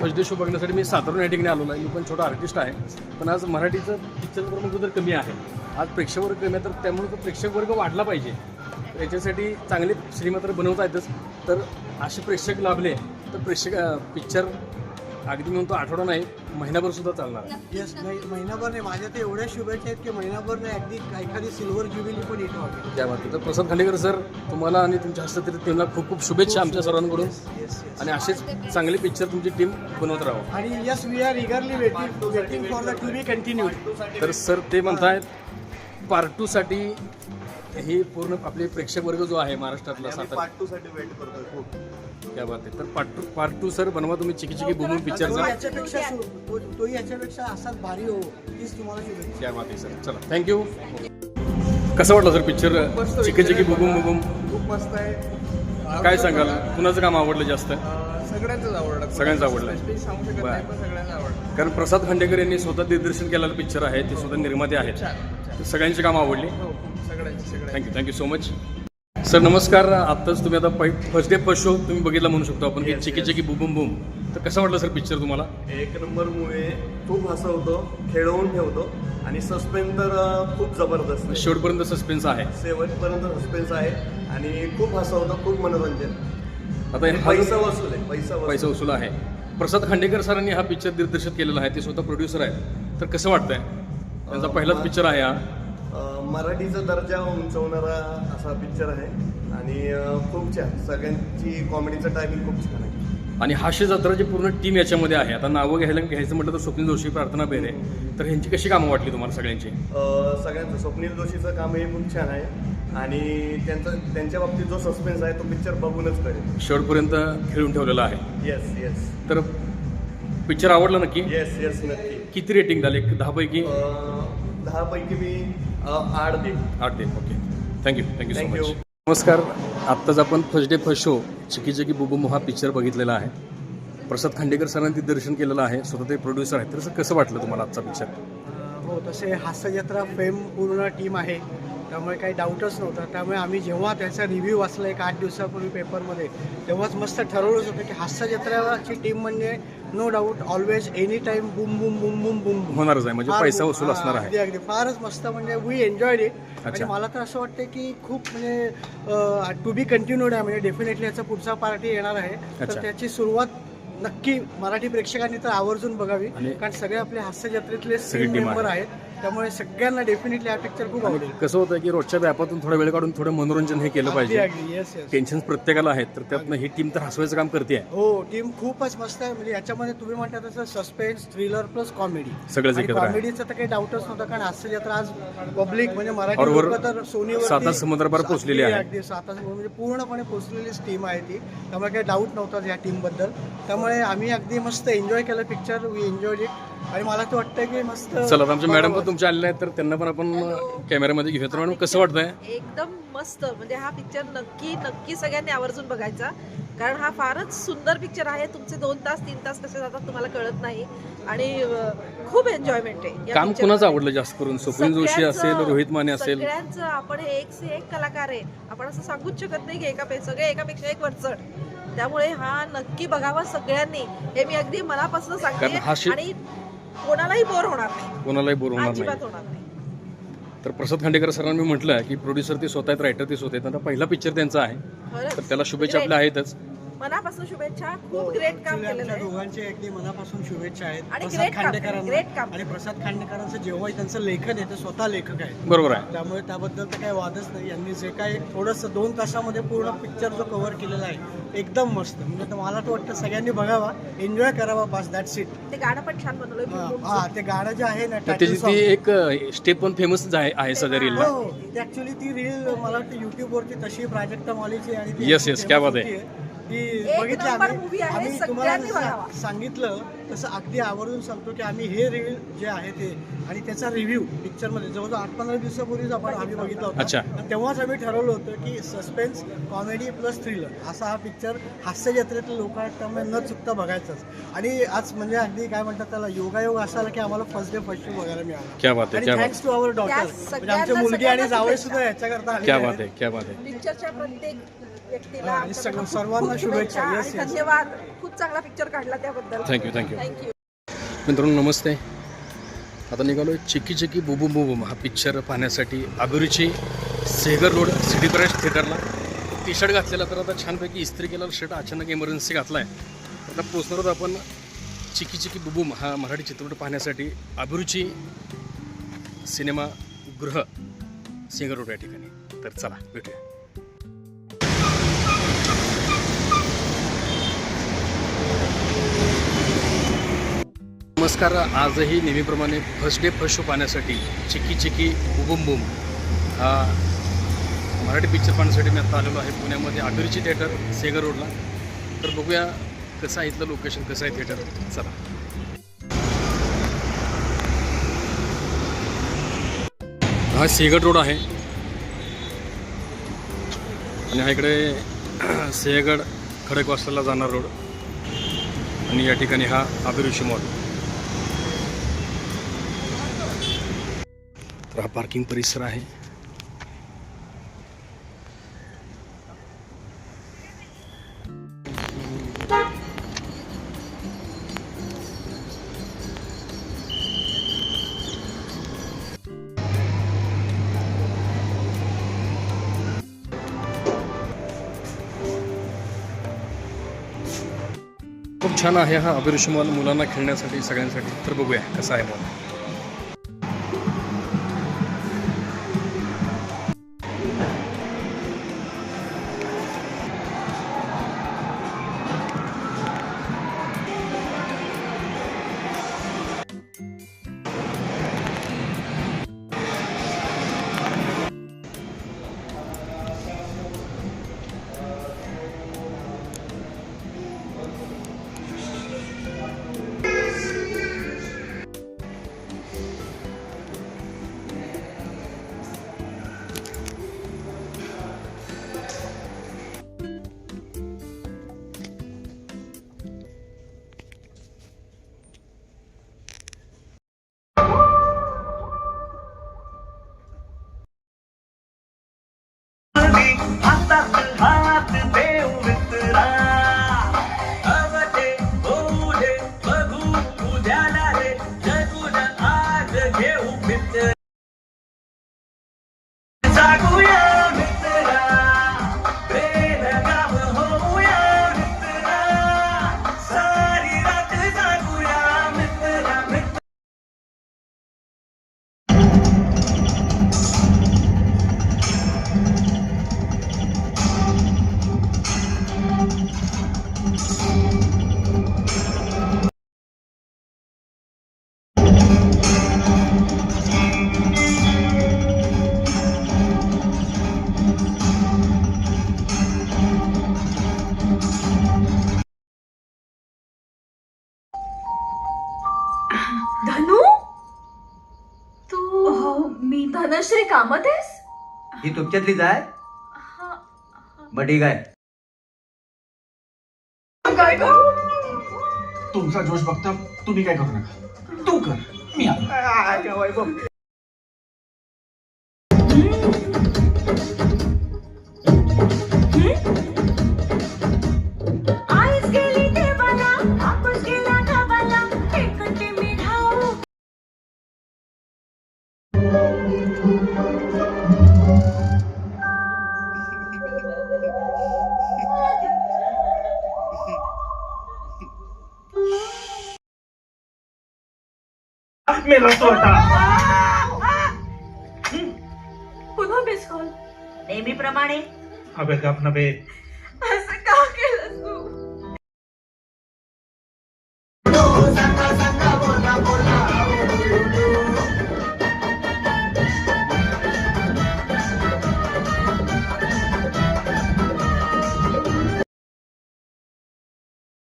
First day show बघण्यासाठी मी सातारून या ठिकाणी आलेलो आहे. मी पण छोटा आर्टिस्ट आहे. पण आज मराठीचं पिक्चर प्रमुख जर कमी आहे. आज प्रेक्षकवर्ग कमी आहे तर त्यामुळे तो प्रेक्षक वर्ग वाढला पाहिजे. याच्यासाठी चांगले सिनेमा तर बनवता येतच. तर असे प्रेक्षक लाभले तर प्रेक्षक पिक्चर अगदी म्हणतो आठवडा नाही महिनाभर सुद्धा चालणार. येस नाही महिनाभर नाही. माझ्या तर एवढ्या शुभेच्छा आहेत की महिनाभर नाही अगदी एखादी सिल्वर ज्युबिली पण वाटेल त्या बाबतीत. तर प्रसाद खांडेकर सर तुम्हाला आणि तुमच्या हस्तत्री टीमला खूप खूप शुभेच्छा आमच्या सर्वांकडून. येस येस आणि असेच चांगले पिक्चर तुमची टीम बनवत राहा आणि yes we are eagerly waiting waiting for the to be continued तर सर ते म्हणतायत पार्ट टूसाठी ही पूर्ण आपले प्रेक्षक वर्ग जो आहे महाराष्ट्रातला सातारा. पार्ट टू साठी वेट करतोय. खूप त्या बाबतीत तर part two part two sir बनवा तुम्ही चिकी चिकी बुमून पिक्चरचा याच्यापेक्षा सु- तो- तो याच्यापेक्षा असाच भारी हो तीच तुम्हाला शुभेच्छा त्या बाबतीत सर चला थँक्यू कसं वाटलं सर पिक्चर चिकी चिकी बुबुम बुबुम खूप मस्त आहे. काय सांगाल? कुणाचं काम आवडलं जास्त? सगळ्यांचंच आवडलं. सगळ्यांचं आवडलंय. Specially सांगू शकत नाही पण सगळ्यांना आवडलं. कारण प्रसाद खांडेकर यांनी स्वतः दिग्दर्शन केलेलं पिक्चर आहे ते स्वतः निर्माते आहेत. सगळ्यांची कामं आवडली. हो खूप सगळ्यांची सगळ्यांची. Thank you thank you so much sir नमस्कार. आत्ताच तुम्ही आता पै फर्स्ट डे फर्स्ट शो तुम्ही बघितला म्हणू शकतो आपण की Yes, चिकी yes. चिकी बुबुम बुम तर कसा वाटला सर पिक्चर तुम्हाला? एक नंबर मूवी खूप हसवतो खेळवून ठेवतो आणि सस्पेन्स तर अं, खूप जबरदस्त आहे. शेवटपर्यंत सस्पेन्स आहे. शेवटपर्यंत सस्पेन्स आहे आणि खूप हसवतो खूप मनोरंजन. आता आणि हा पैसा वसूल आहे पैसा वसूल. पैसा वसूल आहे. प्रसाद खांडेकर सरांनी हा पिक्चर दिग्दर्शित केलेला आहे ते स्वतः प्रोड्युसर आहेत. तर कसं वाटतंय? त्यांचा अं, पहिलाच म- पिक्चर आहे हा. मराठीचा दर्जा उंचवणारा असा पिक्चर आहे. आणि खूप छान. सगळ्यांची कॉमेडीचं टायमिंग खूप छान आहे. आणि हास्य जत्राची पूर्ण टीम याच्यामध्ये आहे. आता नावं घ्यायला घ्यायचं म्हटलं तर स्वप्नील जोशी प्रार्थना बेरे. तर ह्यांची कशी कामं वाटली तुम्हाला सगळ्यांची? सगळ्यांचं स्वप्नील जोशीचं काम हे खूप छान आहे. आणि त्यांचं त्यांच्या बाबतीत जो सस्पेन्स आहे तो पिक्चर बघूनच कळेल. शेवटपर्यंत खेळून ठेवलेला आहे. येस येस तर पिक्चर आवडला नक्की? येस येस नक्की. किती रेटिंग झाले? दहापैकी? दहापैकी मी आठ देईन आठ दे okay. Thank you thank you so. Much नमस्कार. आत्ताच आपण first day first show Chiki Chiki Booboom हा पिक्चर बघितलेला आहे. प्रसाद खांडेकर सरांनी दर्शन केलेलं आहे. स्वतः ते प्रोड्युसर आहेत. तर असं कसं वाटलं तुम्हाला आजचा पिक्चर हो तसे हास्यजत्रा फेम पूर्ण टीम आहे. त्यामुळे काही डाऊटच नव्हता. त्यामुळे आम्ही जेव्हा त्याचा रिव्ह्यू वाचला एक आठ दिवसापूर्वी पेपरमध्ये तेव्हाच मस्त ठरवलंच होतं की हास्यजत्राची टीम म्हणजे no doubt always any time boom boom boom Bum Bum होणारच आहे. म्हणजे पैसा वसूल असणार आहे. अगदी फारच मस्त म्हणजे वी एन्जॉयड इट आणि. मला तर असं वाटतं की खूप म्हणजे टू बी कंटिन्यूड आहे. म्हणजे डेफिनेटली याचा पुढचा पार्टी येणार आहे. तर त्याची सुरुवात नक्की मराठी प्रेक्षकांनी तर आवर्जून बघावी. कारण सगळे आपले हास्य जत्रेतले मेंबर आहे. आहेत. त्यामुळे सगळ्यांना डेफिनेटली हा पिक्चर खूप आवडेल कसं होतं की रोजच्या व्यापातून थोडा वेळ काढून थोडं मनोरंजन हे केलं पाहिजे. अगदी. येस येस टेन्शन प्रत्येकाला आहेत तर त्यातनं ही टीम तर हसवायचं काम करते आहे हो टीम खूपच मस्त आहे. म्हणजे याच्यामध्ये तुम्ही म्हणता तसं सस्पेन्स थ्रिलर प्लस कॉमेडी सगळंच एकत्र आहे. कॉमेडीचं तर काही डाऊटच नव्हतं कारण हास्य जत्रा आज पब्लिक म्हणजे मराठी लोकं तर सोनीवर सात आठ समुद्रापार पोहोचलेली आहे. अगदी. सात आठ म्हणजे पूर्णपणे पोहोचलेली टीम आहे ती. त्यामुळे काही डाऊट नव्हता या टीमबद्दल. त्यामुळे आम्ही अगदी मस्त एन्जॉय केलं पिक्चर वी एन्जॉय इट आणि मला तर वाटतं की मस्त चला आमच्या मॅडम पण तुमच्या आलेल्या आहेत तर त्यांना पण आपण कॅमेऱ्यामध्ये तर मॅडम कसं वाटतंय? एकदम मस्त. म्हणजे हा पिक्चर नक्की नक्की सगळ्यांनी आवर्जून बघायचा. कारण हा फारच सुंदर पिक्चर आहे. तुमचे दोन तास तीन तास कसे जातात तुम्हाला कळत नाही. आणि खूप एन्जॉयमेंट आहे या काम picture कुणाचं मध्ये. आवडलं जास्त करून? स्वप्नील जोशी सगळ्यांचं- असेल रोहित माने असेल? सगळ्यांचं आपण हे एक से एक कलाकार आहे. आपण असं सांगूच शकत नाही की एका सगळे एकापेक्षा एक वरचढ. त्यामुळे हा नक्की बघावा सगळ्यांनी. हे मी अगदी मनापासून कारण सांगते हा शि- आणि कोणालाही बोर होणार नाही. कोणालाही बोर होणार अजिबात नाही. होणार नाही. तर प्रसाद खांडेकर सरांनी मी म्हटलं की प्रोड्युसर ते स्वतः आहेत रायटर ते स्वतः आहेत. आता पहिला पिक्चर त्यांचा आहे. खरंच. तर त्याला शुभेच्छा. आपल्या आहेतच. मनापासून शुभेच्छा. हो, खूप ग्रेट काम actually केलेलं आहे. दोघांचे अगदी मनापासून शुभेच्छा आहेत. आणि काम केलं, खांडेकरांना great काम. आणि प्रसाद खांडेकरांचं जेव्हाही त्यांचं लेखन आहे ते स्वतः लेखक आहे बरोबर आहे. त्यामुळे त्याबद्दल तर काही वादच नाही. यांनी जे काही थोडंसं दोन तासामध्ये पूर्ण पिक्चर जो कव्हर केलेला आहे एकदम मस्त. म्हणजे तर मला तर वाटतं सगळ्यांनी बघावा. एन्जॉय करावा बस दॅट सीट ते गाणं पण छान बनवलंय बुमबुमचं. हा ते गाणं जे आहे ना त्याची. ती एक स्टेप पण फेमस आहे रीलला हो ती ऍक्च्युली ती रील मला वाटतं युट्यूबवरती तशी प्राजक्ता मॉलीची आणि Yes, yes, क्या बात आहे. ती बघितली आम्ही आम्ही तुम्हाला सगळ्यांनी जसं बघावा. सांगितलं तसं अगदी आवर्जून सांगतो की आम्ही हे रील जे आहे ते आणि त्याचा रिव्ह्यू पिक्चरमध्ये जवळजवळ आठ पंधरा दिवसापूर्वीच आपण आम्ही बघितला. होता आणि तेव्हाच आम्ही ठरवलं होतं की सस्पेन्स कॉमेडी प्लस थ्रिलर असा हा पिक्चर हास्य जत्रेतले लोक आहेत त्यामुळे न चुकता बघायचंच आणि आज म्हणजे अगदी काय म्हणतात त्याला योगायोग असा आला की आम्हाला फर्स्ट डे फर्स्ट शो बघायला मिळाला क्या बात आहे आणि थँक्स टू अवर डॉटर त्या म्हणजे आमची मुलगी आणि शुभेच्छा. सुद्धा याच्याकरता पिक्चरच्या प्रत्येक व्यक्तीला सर्वांना शुभेच्छा. आणि. धन्यवाद. खूप चांगला पिक्चर काढला त्याबद्दल. थँक्यू थँक्यू थँक्यू मित्रांनो नमस्ते. आता निघालो आहे चिकी चिकी बुबुम बुबुम हा पिक्चर पाहण्यासाठी अभिरुची सेगर रोड सिटी क्रश थिएटरला टी शर्ट घातलेला तर आता छानपैकी इस्त्री केलेला शर्ट अचानक इमर्जन्सी घातला आहे आता पोचणार आहोत आपण चिकी चिकी बुबुम हा मराठी चित्रपट पाहण्यासाठी अभिरुची सिनेमागृह सेगर रोड या ठिकाणी. तर चला भेटूया. नमस्कार आजही नेहमीप्रमाणे फर्स्ट डे फर्स्ट शो पाहण्यासाठी चिकी चिकी बुबुम बुम. हा मराठी पिक्चर पाहण्यासाठी मी आता आलेलो आहे पुण्यामध्ये अभिरुची थिएटर सेगर रोडला. तर बघूया कसं आहे इथलं लोकेशन कसं आहे थिएटर चला. हा सेगर रोड आहे. आणि हा इकडे सिंहगड खडकवासला जाणार रोड. आणि या ठिकाणी हा अभिरुषी मॉल तर हा पार्किंग परिसर आहे खूप छान आहे हा अभिरुची मॉल. खेळण्यासाठी, सगळ्यांसाठी. तर बघूया कसा आहे मॉल. धनु? तू? मी धनश्री कामत आहेस ही तुमच्यातलीच आहे? बर ठीक आहे. काय? तुमचा जोश बघता तुम्ही काय करू नका. तू कर. मी आलो. मेरा तोटा पुन्हा मिस कॉल नेहमीप्रमाणे अबे गप नबे